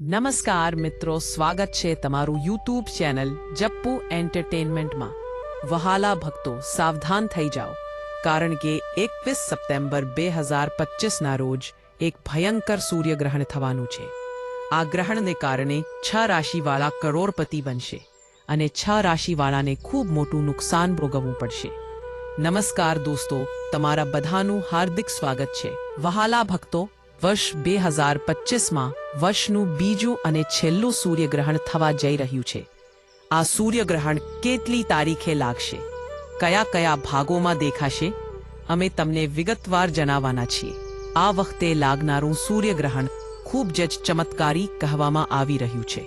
નમસ્કાર મિત્રો, સ્વાગત છે તમારું યુટ્યુબ ચેનલ જપ્પુ એન્ટરટેનમેન્ટમાં. વહાલા ભક્તો, સાવધાન થઈ જાઓ, કારણ કે એકવીસ સપ્ટેમ્બર બે હજાર પચીસના રોજ એક ભયંકર સૂર્યગ્રહણ થવાનું છે. આ ગ્રહણને કારણે છ રાશિવાળા કરોડપતિ બનશે અને છ રાશિવાળાને ખૂબ મોટું નુકસાન ભોગવવું પડશે. નમસ્કાર દોસ્તો, તમારા બધાનું હાર્દિક સ્વાગત છે. વહાલા ભક્તો વર્ષ બે હજાર પચીસમાં વર્ષનું બીજું અને છેલ્લું સૂર્યગ્રહણ થવા જઈ રહ્યું છે. આ સૂર્યગ્રહણ કેટલી તારીખે લાગશે? કયા કયા ભાગોમાં દેખાશે? અમે તમને વિગતવાર જણાવવાના છીએ. આ વખતે લાગનારું સૂર્યગ્રહણ ખૂબ જ ચમત્કારી કહેવામાં આવી રહ્યું છે.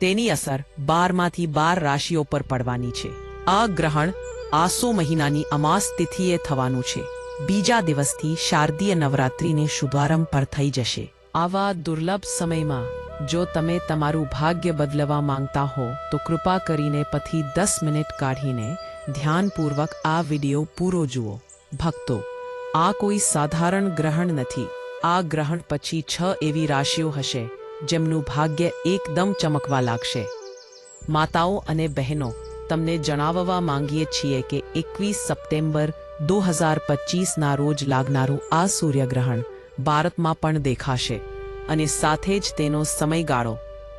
તેની અસર બારમાંથી બાર રાશિઓ પર પડવાની છે. આ ગ્રહણ આસો મહિનાની અમાસ તિથિએ થવાનું છે. બીજા દિવસથી શારદીય નવરાત્રિને શુભારંભ પર થઈ જશે. આવા દુર્લભ સમયમાં, જો તમે તમારું ભાગ્ય બદલવા માંગતા હો, તો કૃપા કરીને પછી દસ મિનિટ કાઢીને ધ્યાનપૂર્વક આ વિડિયો પૂરો જુઓ. ભક્તો, આ કોઈ સાધારણ ગ્રહણ નથી. આ ગ્રહણ પછી છ એવી રાશિઓ હશે, જેમનું ભાગ્ય એકદમ ચમકવા લાગશે. માતાઓ અને બહેનો, તમને જણાવવા માંગીએ છીએ કે એકવીસ સપ્ટેમ્બર દો હજાર પચીસના રોજ લાગનારું આ સૂર્યગ્રહણ ભારતમાં પણ દેખાશે અને સાથે જ તેનો સમયગાળો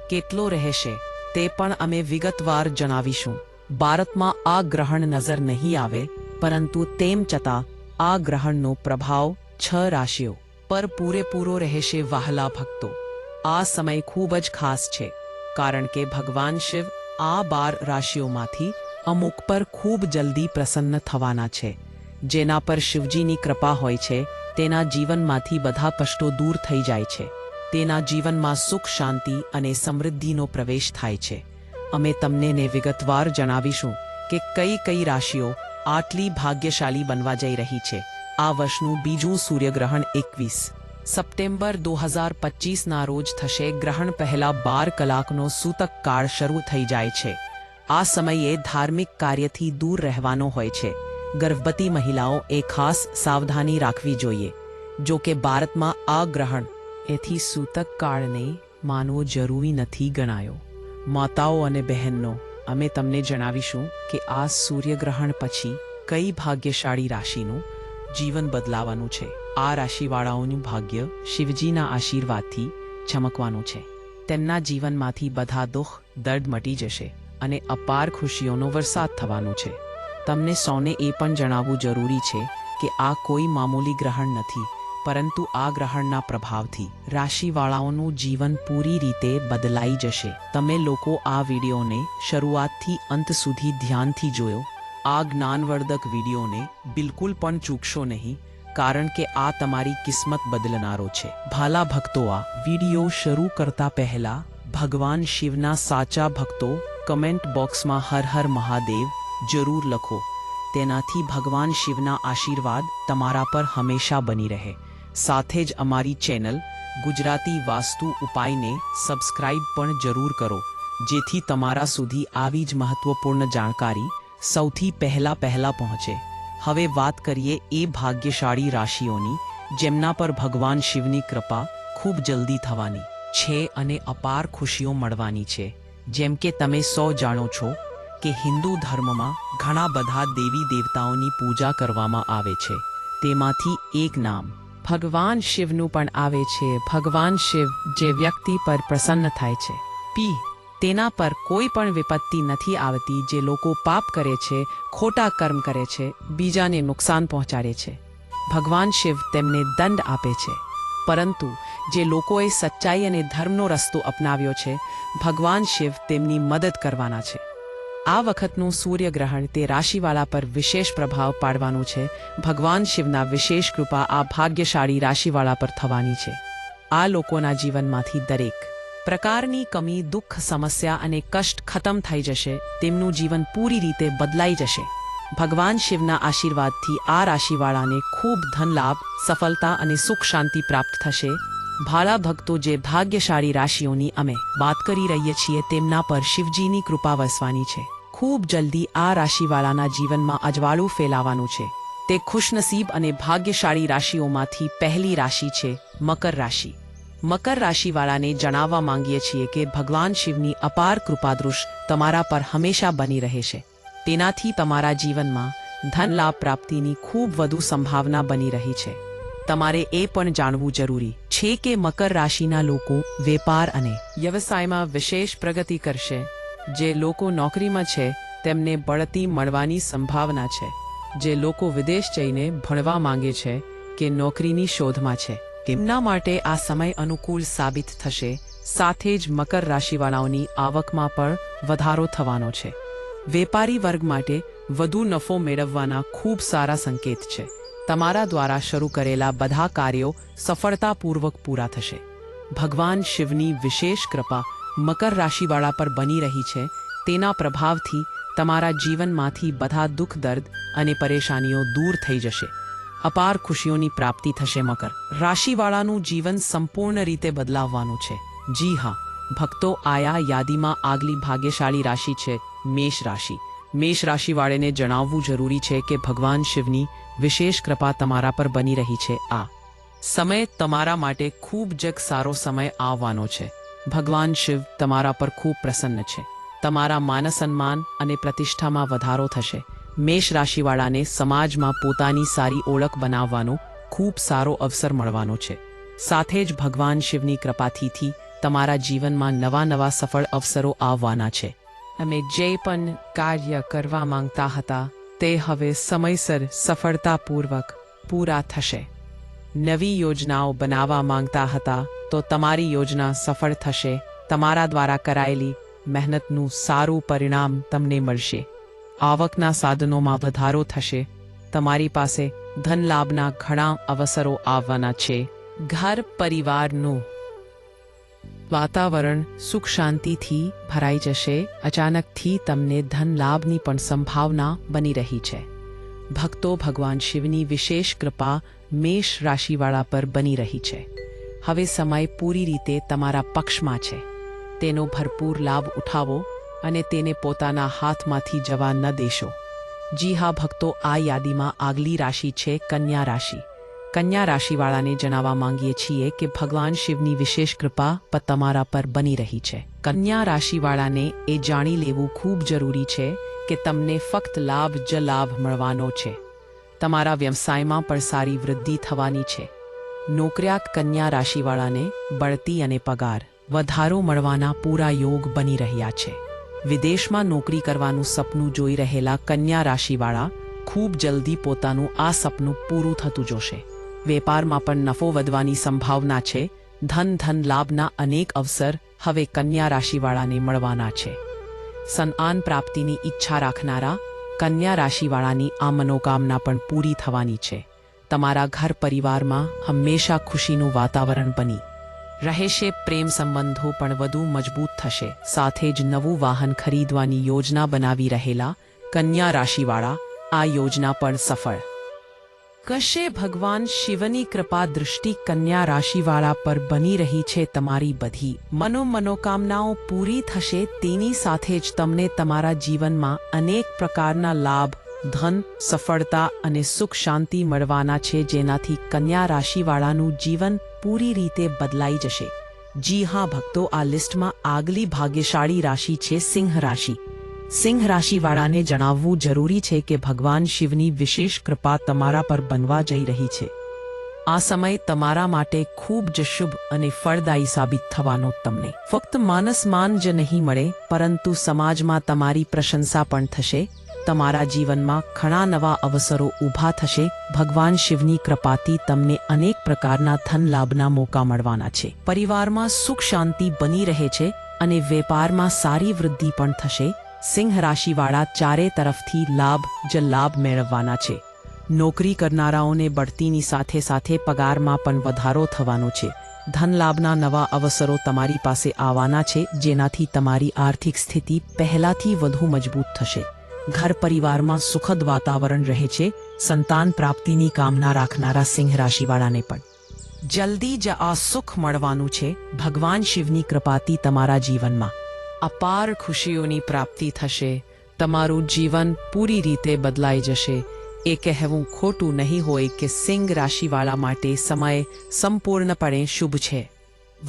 કેટલો રહેશે તે પણ અમે વિગતવાર જણાવીશું. ભારતમાં આ ગ્રહણ નજર નહીં આવે, પરંતુ તેમ છતાં આ ગ્રહણનો પ્રભાવ છ રાશિઓ પર પૂરેપૂરો રહેશે વહાલા ભક્તો. આ સમય ખૂબ જ ખાસ છે, કારણ કે ભગવાન શિવ આ બાર રાશિઓમાંથી અમુક પર ખૂબ જલ્દી પ્રસન્ન થવાના છે. જેના પર શિવજીની કૃપા હોય છે, તેના જીવનમાંથી બધા કષ્ટો દૂર થઈ જાય છે. તેના જીવનમાં સુખ, શાંતિ અને સમૃદ્ધિનો પ્રવેશ થાય છે. અમે તમને ને વિગતવાર જણાવીશું કે કઈ કઈ રાશિઓ આટલી ભાગ્યશાળી બનવા જઈ રહી છે. આ વર્ષનું બીજું સૂર્યગ્રહણ એકવીસ. સપ્ટેમ્બર દો હજાર પચીસના રોજ થશે ગ્રહણ પહેલા બાર કલાકનો સૂતક કાળ શરૂ થઈ જાય છે. આ સમયે ધાર્મિક કાર્યથી દૂર રહેવાનો હોય છે. ગર્ભવતી મહિલાઓ એ ખાસ સાવધાની રાખવી જોઈએ. જો કે ભારતમાં આ ગ્રહણ એથી સૂતક કાળને માનવો જરૂરી નથી ગણાયો. માતાઓ અને બહેનનો અમે તમને જણાવીશું કે આ સૂર્યગ્રહણ પછી કઈ ભાગ્યશાળી રાશિનું જીવન બદલાવાનું છે. આ રાશિવાળાઓનું ભાગ્ય શિવજીના આશીર્વાદથી ચમકવાનું છે. તેમના જીવનમાંથી બધા દુઃખ દર્દ મટી જશે અને અપાર ખુશીઓનો વરસાદ થવાનો છે. તમને સૌને એ પણ જણાવવું જરૂરી છે કે આ કોઈ મામૂલી ગ્રહણ નથી, પરંતુ આ ગ્રહણના પ્રભાવથી રાશિવાળાઓનું જીવન પૂરી રીતે બદલાઈ જશે. તમે લોકો આ વિડીયોને શરૂઆતથી અંત સુધી ધ્યાનથી જોયો? આ જ્ઞાનવર્ધક વિડીયોને બિલકુલ પણ ચૂકશો નહીં, કારણ કે આ તમારી કિસ્મત બદલનારો છે. ભાલા ભક્તો, આ વીડિયો શરૂ કરતા પહેલા ભગવાન શિવના સાચા ભક્તો કમેન્ટ બોક્સમાં હર હર મહાદેવ જરૂર લખો. તેનાથી ભગવાન શિવના આશીર્વાદ તમારા પર હંમેશા બની રહે. સાથે જ અમારી ચેનલ ગુજરાતી વાસ્તુ ઉપાયને સબસ્ક્રાઇબ પણ જરૂર કરો, જેથી તમારા સુધી આવી જ મહત્વપૂર્ણ જાણકારી સૌથી પહેલા પહેલા પહોંચે. હવે વાત કરીએ એ ભાગ્યશાળી રાશિઓની, જેમના પર ભગવાન શિવની કૃપા ખૂબ જલ્દી થવાની છે અને અપાર ખુશીઓ મળવાની છે. જેમ કે તમે સૌ જાણો છો કે હિન્દુ ધર્મમાં ઘણા બધા દેવી દેવતાઓની પૂજા કરવામાં આવે છે. તેમાંથી એક નામ ભગવાન શિવનું પણ આવે છે. ભગવાન શિવ જે વ્યક્તિ પર પ્રસન્ન થાય છે. પી. તેના પર કોઈ પણ વિપત્તિ નથી આવતી જે લોકો પાપ કરે છે, ખોટા કર્મ કરે છે, બીજાને નુકસાન પહોંચાડે છે. ભગવાન શિવ તેમને દંડ આપે છે. પરંતુ જે લોકોએ સચ્ચાઈ અને ધર્મનો રસ્તો અપનાવ્યો છે, ભગવાન શિવ તેમની મદદ કરવાના છે. આ વખતનું સૂર્યગ્રહણ તે રાશિવાળા પર વિશેષ પ્રભાવ પાડવાનું છે. ભગવાન શિવના વિશેષ કૃપા આ ભાગ્યશાળી રાશિવાળા પર થવાની છે. આ લોકોના જીવનમાંથી દરેક પ્રકારની કમી, દુઃખ, સમસ્યા અને કષ્ટ ખતમ થઈ જશે. તેમનું જીવન પૂરી રીતે બદલાઈ જશે. ભગવાન શિવના આશીર્વાદથી આ રાશિવાળાને ખૂબ ધનલાભ સફળતા અને સુખ શાંતિ પ્રાપ્ત થશે. ભાળા ભક્તો જે ભાગ્યશાળી રાશિઓની અમે વાત કરી રહીએ છીએ તેમના પર શિવજીની કૃપા વસવાની છે. ખૂબ જલ્દી આ રાશિવાળાના જીવનમાં અજવાળું ફેલાવાનું છે. તે ખુશનસીબ અને ભાગ્યશાળી રાશિઓમાંથી પહેલી રાશિ છે, મકર રાશિ. મકર રાશિવાળાને જણાવવા માંગીએ છીએ કે ભગવાન શિવની અપાર કૃપાદૃશ તમારા પર હંમેશા બની રહેશે તેનાથી તમારા જીવનમાં ધન લાભ પ્રાપ્તિની ખૂબ વધુ સંભાવના બની રહી છે. તમારે એ પણ જાણવું જરૂરી છે કે મકર રાશિના લોકો વેપાર અને વ્યવસાયમાં વિશેષ પ્રગતિ કરશે. જે લોકો નોકરીમાં છે, તેમને બઢતી મળવાની સંભાવના છે. જે લોકો વિદેશ જઈને ભણવા માંગે છે કે નોકરીની શોધમાં છે. તેમના માટે આ સમય અનુકૂળ સાબિત થશે, સાથે જ મકર રાશિવાળાઓની આવકમાં પણ વધારો થવાનો છે. વેપારી વર્ગ માટે વધુ નફો મેળવવાના ખૂબ સારા સંકેત છે. તમારા દ્વારા શરૂ કરેલા બધા કાર્યો સફળતાપૂર્વક પૂરા થશે. ભગવાન શિવની વિશેષ કૃપા મકર રાશિવાળા પર બની રહી છે, તેના પ્રભાવથી તમારા જીવનમાંથી બધા દુઃખ, દર્દ અને પરેશાનીઓ દૂર થઈ જશે. અપાર ખુશીઓની પ્રાપ્તિ થશે મકર. રાશિવાળાનું જીવન સંપૂર્ણ રીતે બદલાવવાનું છે. જી હા, ભક્તો આયા યાદીમાં આગલી ભાગ્યશાળી રાશિ છે, મેષ રાશિ. મેષ રાશિવાળાને જણાવવું જરૂરી છે કે ભગવાન શિવની વિશેષ કૃપા તમારા પર બની રહી છે. આ સમય તમારા માટે ખૂબ જ સારો સમય આવવાનો છે. ભગવાન શિવ તમારા પર ખૂબ પ્રસન્ન છે. તમારા માન સન્માન અને પ્રતિષ્ઠામાં વધારો થશે. મેષ રાશિવાળાને સમાજમાં પોતાની સારી ઓળખ બનાવવાનો ખૂબ સારો અવસર મળવાનો છે. સાથે જ ભગવાન શિવની કૃપાથી તમારા જીવનમાં નવા નવા સફળ અવસરો આવવાના છે. અમે જે પણ કાર્ય કરવા માંગતા હતા, તે હવે સમયસર સફળતાપૂર્વક પૂરા થશે. નવી યોજનાઓ બનાવવા માંગતા હતા, તો તમારી યોજના સફળ થશે. તમારા દ્વારા કરાયેલી મહેનતનું સારું પરિણામ તમને મળશે. આવકના સાધનોમાં વધારો થશે. તમારી પાસે ધન લાભના ઘણા અવસરો આવવાના છે. ઘર પરિવારનું વાતાવરણ સુખ શાંતિથી ભરાઈ જશે. અચાનકથી તમને ધન લાભની પણ સંભાવના બની રહી છે. ભક્તો ભગવાન શિવની વિશેષ કૃપા મેષ રાશિવાળા પર બની રહી છે. હવે સમય પૂરી રીતે તમારા પક્ષમાં છે. તેનો ભરપૂર લાભ ઉઠાવો અને તેને પોતાના હાથમાંથી જવા ન દેશો. જી હા, ભક્તો, આ યાદીમાં આગલી રાશિ છે કન્યા રાશિ. કન્યા રાશિવાળાને જણાવવા માંગીએ છીએ કે ભગવાન શિવની વિશેષ કૃપા તમારા પર બની રહી છે. કન્યા રાશિવાળાને એ જાણી લેવું ખૂબ જરૂરી છે કે તમને ફક્ત લાભ જ લાભ મળવાનો છે. તમારા વ્યવસાયમાં પણ સારી વૃદ્ધિ થવાની છે. નોકરિયાત કન્યા રાશિવાળાને બળતી અને પગાર વધારો મળવાના પૂરા યોગ બની રહ્યા છે. વિદેશમાં નોકરી કરવાનું સપનું જોઈ રહેલા કન્યા રાશિવાળા ખૂબ જલ્દી પોતાનું આ સપનું પૂરું થતું જોશે. વેપારમાં પણ નફો વધવાની સંભાવના છે. ધન ધન લાભના અનેક અવસર હવે કન્યા રાશિવાળાને મળવાના છે. સન્માન પ્રાપ્તિની ઈચ્છા રાખનારા કન્યા રાશિવાળાની આ મનોકામના પણ પૂરી થવાની છે. તમારા ઘર પરિવારમાં હંમેશા ખુશીનું વાતાવરણ બની. રહેશે પ્રેમ સંબંધો પણ વધુ મજબૂત થશે. સાથે જ નવું વાહન ખરીદવાની યોજના બનાવી રહેલા કન્યા રાશિવાળા આ યોજના પણ સફળ. કશે ભગવાન શિવની કૃપા દૃષ્ટિ કન્યા રાશિવાળા પર બની રહી છે તમારી બધી. મનો મનોકામનાઓ પૂરી થશે તેની સાથે જ તમને તમારા જીવનમાં અનેક પ્રકારના લાભ, ધન, સફળતા અને સુખ શાંતિ મળવાના છે જેનાથી કન્યા રાશિવાળાનું જીવન પૂરી રીતે બદલાઈ જશે. જી હા ભક્તો, આ લિસ્ટમાં આગલી ભાગ્યશાળી રાશિ છે સિંહ રાશિ. સિંહ રાશિવાળાને જણાવવું જરૂરી છે કે ભગવાન શિવની વિશેષ કૃપા તમારા પર બનવા જઈ રહી છે. આ સમય તમારા માટે ખૂબ જ શુભ અને ફળદાયી સાબિત થવાનો તમને. ફક્ત માનસમાન જ નહીં મળે, પરંતુ સમાજમાં તમારી પ્રશંસા પણ થશે, તમારા જીવનમાં ઘણા નવા અવસરો ઊભા થશે, ભગવાન શિવની કૃપાથી તમને અનેક પ્રકારના ધન લાભના મોકા મળવાના છે. પરિવારમાં સુખ શાંતિ બની રહે છે અને વેપારમાં સારી વૃદ્ધિ પણ થશે સિંહ રાશિવાળા ચારે તરફથી લાભ જ લાભ મેળવવાના છે. નોકરી કરનારાઓને બઢતીની સાથે સાથે પગારમાં પણ વધારો થવાનો છે. ધન લાભના નવા અવસરો તમારી પાસે આવવાના છે, જેનાથી તમારી આર્થિક સ્થિતિ પહેલાથી વધુ મજબૂત થશે. ઘર પરિવારમાં સુખદ વાતાવરણ રહે છે, સંતાન પ્રાપ્તિની કામના રાખનારા સિંહ રાશિવાળાને પણ. જલ્દી જ આ સુખ મળવાનું છે. ભગવાન શિવની કૃપાથી તમારા જીવનમાં. અપાર ખુશીઓની પ્રાપ્તિ થશે. તમારું જીવન પૂરી રીતે બદલાઈ જશે. એ કહેવું ખોટું નહીં હોય કે સિંહ રાશિવાળા માટે સમય સંપૂર્ણપણે શુભ છે.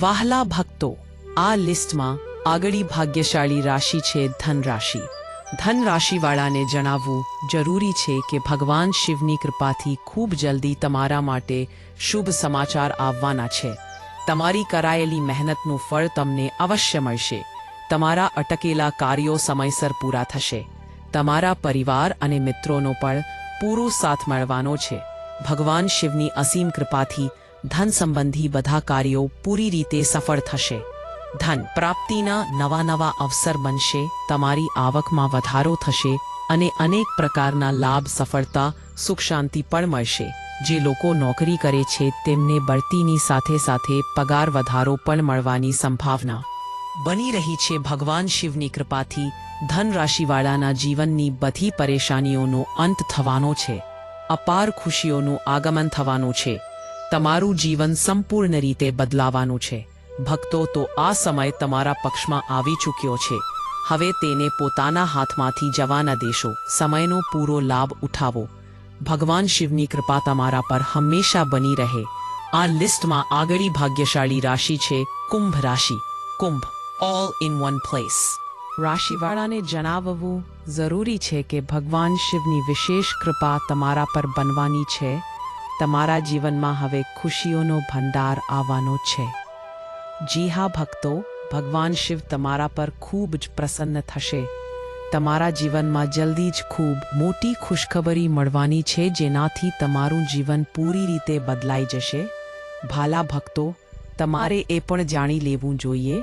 વાહલા ભક્તો, આ લિસ્ટમાં આગળી ભાગ્યશાળી રાશિ છે ધન રાશિ. ધન રાશિવાળાને જણાવવું જરૂરી છે કે ભગવાન શિવની કૃપાથી ખૂબ જલ્દી તમારા માટે શુભ સમાચાર આવવાના છે. તમારી કરાયેલી મહેનતનું ફળ તમને અવશ્ય મળશે. તમારા અટકેલા કાર્યો સમયસર પૂરા થશે. તમારા પરિવાર અને મિત્રોનો પણ પૂરો સાથ મળવાનો છે. ભગવાન શિવની અસીમ કૃપાથી ધન સંબંધી બધા કાર્યો પૂરી રીતે સફળ થશે. ધન પ્રાપ્તિના નવા નવા અવસર બનશે, તમારી આવકમાં વધારો થશે અને અનેક પ્રકારના લાભ, સફળતા સુખ શાંતિ પણ મળશે. જે લોકો નોકરી કરે છે તેમને બઢતીની સાથે સાથે પગાર વધારો પણ મળવાની સંભાવના બની રહી છે ભગવાન શિવની કૃપાથી ધન રાશિવાળાના જીવનની બધી પરેશાનીઓનો અંત થવાનો છે. અપાર ખુશીઓનું આગમન થવાનું છે. તમારું જીવન સંપૂર્ણ રીતે બદલાવાનું છે. ભક્તો, તો આ સમય તમારા પક્ષમાં આવી ચૂક્યો છે. હવે તેને પોતાના હાથમાંથી જવા ન દેશો. સમયનો પૂરો લાભ ઉઠાવો. ભગવાન શિવની કૃપા તમારા પર હંમેશા બની રહે. આ લિસ્ટમાં આગળી ભાગ્યશાળી રાશિ છે કુંભ રાશિ. કુંભ. ઓલ ઇન વન પ્લેસ રાશિવાળાને જણાવવું જરૂરી છે કે ભગવાન શિવની વિશેષ કૃપા તમારા પર બનવાની છે. તમારા જીવનમાં હવે ખુશીઓનો ભંડાર આવવાનો છે. જી હા, ભક્તો, ભગવાન શિવ તમારા પર ખૂબ જ પ્રસન્ન થશે. તમારા જીવનમાં જલ્દી જ ખૂબ મોટી ખુશખબરી મળવાની છે, જેનાથી તમારું જીવન પૂરી રીતે બદલાઈ જશે. ભાલા ભક્તો, તમારે એ પણ જાણી લેવું જોઈએ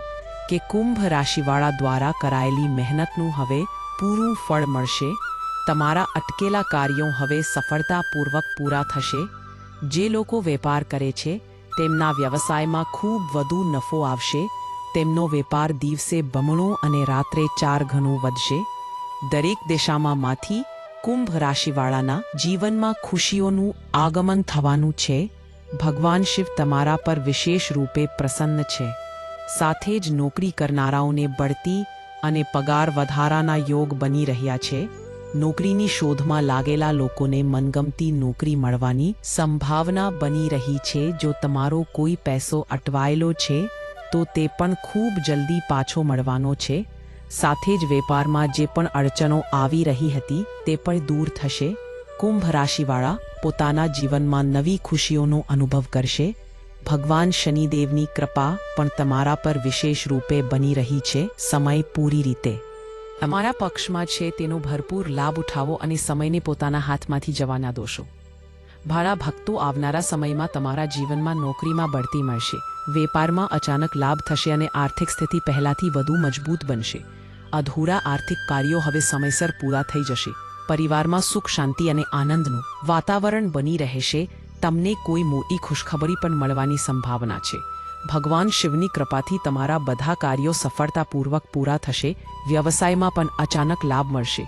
કે કુંભ રાશિવાળા દ્વારા કરાયેલી મહેનતનું હવે પૂરું ફળ મળશે. તમારા અટકેલા કાર્યો હવે સફળતાપૂર્વક પૂરા થશે. જે લોકો વેપાર કરે છે, તેમના વ્યવસાયમાં ખૂબ વધુ નફો આવશે. તેમનો વેપાર દિવસે બમણો અને રાત્રે ચાર ઘણો વધશે. દરેક દિશામાં માંથી કુંભ રાશિવાળાના જીવનમાં ખુશીઓનું આગમન થવાનું છે. ભગવાન શિવ તમારા પર વિશેષ રૂપે પ્રસન્ન છે. સાથે જ નોકરી કરનારાઓને બઢતી અને પગાર વધારાના યોગ બની રહ્યા છે. નોકરીની શોધમાં લાગેલા લોકોને મનગમતી નોકરી મળવાની સંભાવના બની રહી છે. જો તમારો કોઈ પૈસો અટવાયેલો છે, તો તે પણ ખૂબ જલ્દી પાછો મળવાનો છે. સાથે જ વેપારમાં જે પણ અડચણો આવી રહી હતી, તે પણ દૂર થશે. કુંભ રાશિવાળા પોતાના જીવનમાં નવી ખુશીઓનો અનુભવ કરશે. ભગવાન શનિદેવની કૃપા પણ તમારા પર વિશેષ રૂપે બની રહી છે, સમય પૂરી રીતે. તમારા પક્ષમાં છે તેનો ભરપૂર લાભ ઉઠાવો અને સમયને પોતાના હાથમાંથી જવાના દોષો. ભાડા ભક્તો આવનારા સમયમાં તમારા જીવનમાં નોકરીમાં બઢતી મળશે, વેપારમાં અચાનક લાભ થશે અને આર્થિક સ્થિતિ પહેલાથી વધુ મજબૂત બનશે. અધૂરા આર્થિક કાર્યો હવે સમયસર પૂરા થઈ જશે. પરિવારમાં સુખ શાંતિ અને આનંદનું વાતાવરણ બની રહેશે તમને કોઈ મોટી ખુશખબરી પણ મળવાની સંભાવના છે. ભગવાન શિવની કૃપાથી તમારા બધા કાર્યો સફળતાપૂર્વક પૂરા થશે, વ્યવસાયમાં પણ અચાનક લાભ મળશે.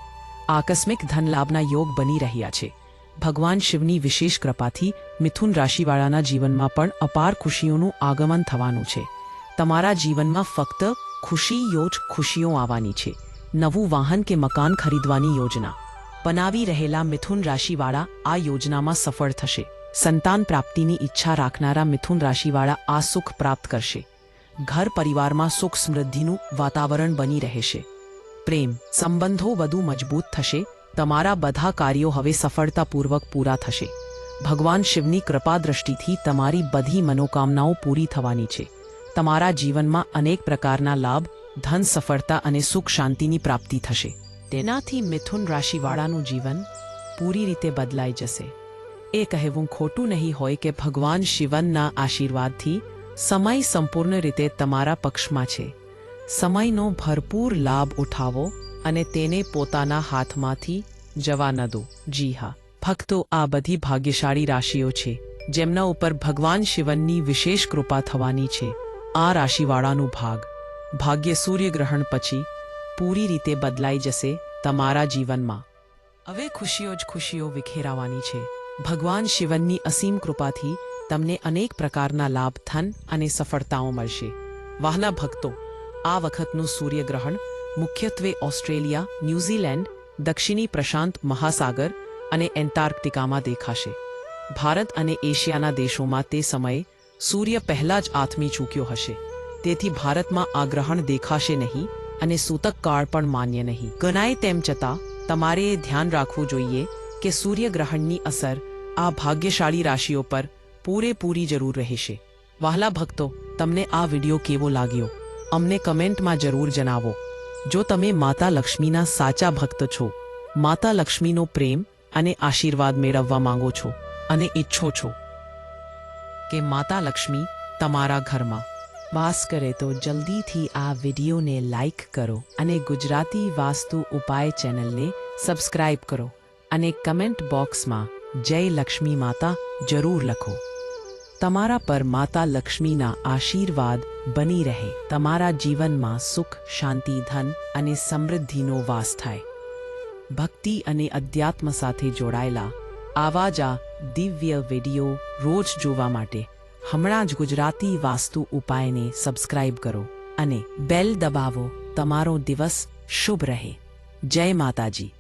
આકસ્મિક ધન લાભના યોગ બની રહ્યા છે. ભગવાન શિવની વિશેષ કૃપાથી મિથુન રાશિવાળાના જીવનમાં પણ અપાર ખુશીઓનું આગમન થવાનું છે. તમારા જીવનમાં ફક્ત ખુશી યોજ ખુશીઓ આવવાની છે. નવું વાહન કે મકાન ખરીદવાની યોજના. બનાવી રહેલા મિથુન રાશિવાળા આ યોજનામાં સફળ થશે. સંતાન પ્રાપ્તિની ઈચ્છા રાખનારા મિથુન રાશિવાળા આ સુખ પ્રાપ્ત કરશે. ઘર પરિવારમાં સુખ સમૃદ્ધિનું વાતાવરણ બની રહેશે. પ્રેમ, સંબંધો વધુ મજબૂત થશે. તમારા બધા કાર્યો હવે સફળતાપૂર્વક પૂરા થશે. ભગવાન શિવની કૃપા દ્રષ્ટિથી તમારી બધી મનોકામનાઓ પૂરી થવાની છે. તમારા જીવનમાં અનેક પ્રકારના લાભ, ધન સફળતા અને સુખ શાંતિની પ્રાપ્તિ થશે. તેનાથી મિથુન રાશિવાળાનું જીવન પૂરી રીતે બદલાઈ જશે. એ કહેવું ખોટું નહીં હોય કે ભગવાન શિવનના આશીર્વાદથી સમય સંપૂર્ણ રીતે તમારા પક્ષમાં છે. સમયનો ભરપૂર લાભ ઉઠાવો અને તેને પોતાના હાથમાંથી જવા ન દો. જી હા, ભક્તો, આ બધી ભાગ્યશાળી રાશિઓ છે, જેમના ઉપર ભગવાન શિવનની વિશેષ કૃપા થવાની છે. આ રાશિવાળાનું ભાગ, ભાગ્ય સૂર્યગ્રહણ પછી પૂરી રીતે બદલાઈ જશે તમારા જીવનમાં. હવે ખુશીઓ જ ખુશીઓ વિખેરાવાની છે. ભગવાન શિવનની અસીમ કૃપાથી તમને અનેક પ્રકારના લાભ, ધન અને સફળતાઓ મળશે. વહાલા ભક્તો, આ વખતનું સૂર્યગ્રહણ મુખ્યત્વે ઓસ્ટ્રેલિયા, ન્યૂઝીલેન્ડ, દક્ષિણી પ્રશાંત મહાસાગર અને એન્ટાર્કટિકામાં દેખાશે. ભારત અને એશિયાના દેશોમાં તે સમયે સૂર્ય પહેલા જ આથમી ચૂક્યો હશે. તેથી ભારતમાં આ ગ્રહણ દેખાશે નહીં અને સૂતક કાળ પણ માન્ય નહીં. ગણાય તેમ છતાં તમારે એ ધ્યાન રાખવું જોઈએ કે સૂર્યગ્રહણની અસર આ ભાગ્યશાળી રાશિઓ પર પૂરેપૂરી જરૂર રહેશે. વહાલા ભક્તો, તમને આ વીડિયો કેવો લાગ્યો? અમને કમેન્ટમાં જરૂર જણાવો. જો તમે માતા લક્ષ્મીના સાચા ભક્ત છો, માતા લક્ષ્મીનો પ્રેમ અને આશીર્વાદ મેળવવા માંગો છો અને ઈચ્છો છો કે માતા લક્ષ્મી તમારા ઘરમાં વાસ કરે તો જલ્દીથી આ વિડીયોને લાઈક કરો અને ગુજરાતી વાસ્તુ ઉપાય ચેનલને સબસ્ક્રાઇબ કરો. અને કમેન્ટ બોક્સમાં, જય લક્ષ્મી માતા, જરૂર લખો. તમારા પર માતા લક્ષ્મીના આશીર્વાદ બની રહે. તમારા જીવનમાં સુખ, શાંતિ, ધન અને સમૃદ્ધિનો વાસ થાય. ભક્તિ અને અધ્યાત્મ સાથે જોડાયેલા આવા જ દિવ્ય વીડિયો રોજ જોવા માટે હમણાં જ ગુજરાતી વાસ્તુ ઉપાયને સબસ્ક્રાઇબ કરો અને બેલ દબાવો. તમારો દિવસ શુભ રહે. જય માતાજી.